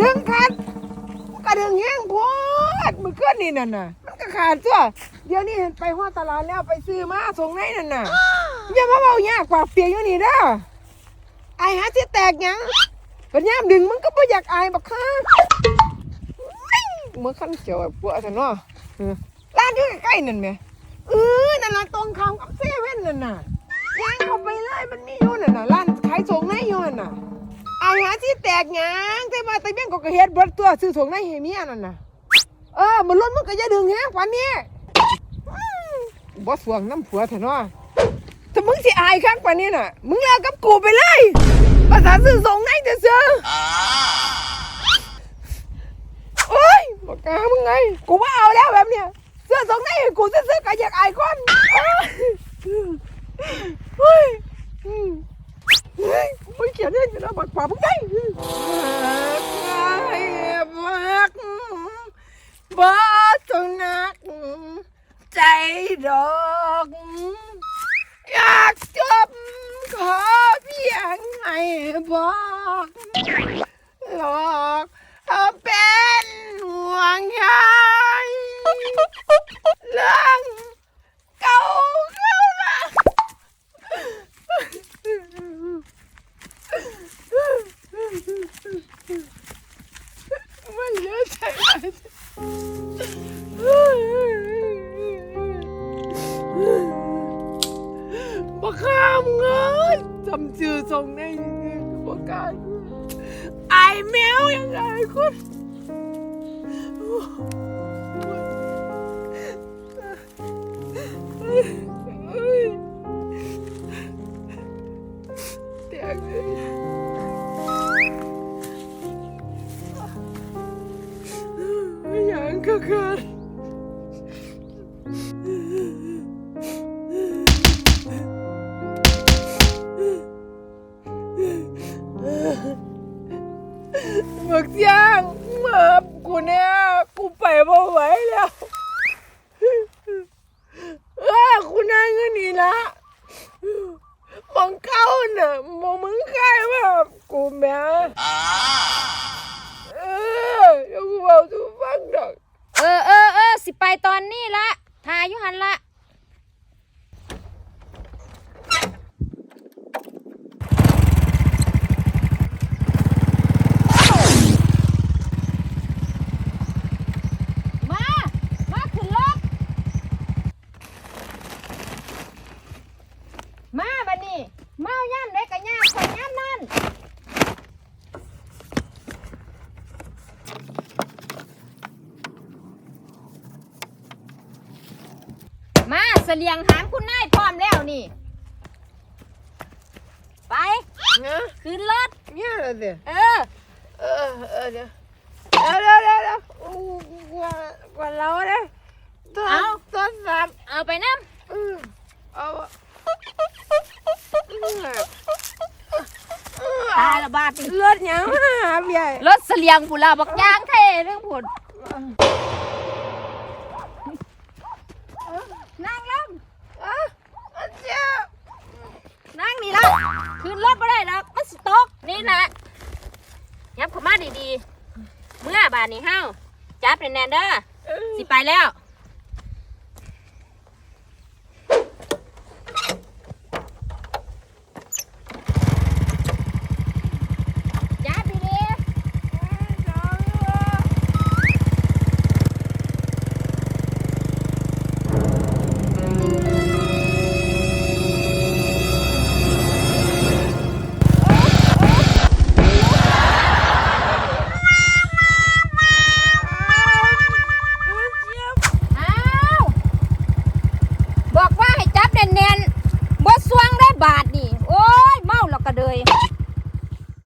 ดึงขาดมันก็ดึงแห้งโพดมือเกินนี่นั่นน่ะ มันก็ขาดตัวเดี๋ยวนี้ไปหัวตลาดแล้วไปซื้อมาส่งในนั่นน่ะอย่ามาเบายากกว่าเปียกอยู่นี่เด้อไอายหาสิแตกยังปัญญามดึงมันก็บ่อยากอายบักค่ะเมื่อขั้นเจียวแบบปวดซะเนาะเออร้านอยู่ใกล้ๆนั่นแหมเออนั่นน่ะตรงข้ามกับเซเว่นนั่นน่ะย่างเข้าไปเลยมันมีอยู่นั่นน่ะร้านขายส่งในอยู่นั่นน่ะ อาหาที่แตกหยังแต่ว่าแต่เบี้ยงก็กระเฮ็ดเบิดตัวซื้อส่งในเฮเมียนั่นน่ะเออมันล้นมันก็อย่าดึงแฮงปานนี้อืมบ่สวงน้ำผัวเถอะเนาะถ้ามึงสิอายคักปานนี้น่ะ มึงเลิกกับกูไปเลยภาษาซื้อส่งในจะซื้อโอ้ยบอกกล้ามึงไง กูว่าเอาแล้วแบบเนี้ยเสื้อส่งในให้กูซื้อๆก็อยากอายคนเฮ้ยอืม เฮ้ยไม่เขียน พองนะบักป่ามึงได้บักบักต้องนัก ใจดอกอยากจบขอเพียงให้บอก นจำชื่อทรงได้ยังไงบักการไอแมวยังไงคุณเตียงเลยยังก็เกิน หมึกย่างเมื่อกูเนี่ยกูไปบ่ไหวแล้วเออกูนั่งอยู่นี่ละมองเข้าน่ะมองมึงใครว่ากูแม่เออเดี๋ยวกูเอาทุกฟังดอก เออเออเออสิไปตอนนี้ละทายุหันละ มา มาขึ้นรถมาบัดนี้ มาย่าน ได้กะย่านคนย่านนั่นมาเสลียงหางคุณนายพร้อมแล้วนี่ ไปนะขึ้นรถเนี่ยอะไรเดี๋ยวเออ เออเออเดี๋ยวเดี๋ยวเดี๋ยวเดี๋ยวเดี๋ยวอู้กว่ากว่าเราเนี่ยต้นเอาต้นสามเอาไปน้อืายละบาทนี่เลือดยังมาหาใหญ่รถเสลียงผู้ลาบักยางเท่เรื่องผุดนั่งลงอะอันเจ้านั่งนี่ละขึ้นรถไม่ได้ดอกมันสตกนี่แหละยับเข้ามาดีๆ เมื่อบาทนี้เฮ้าจับแน่นๆเด้อสิไปแล้ว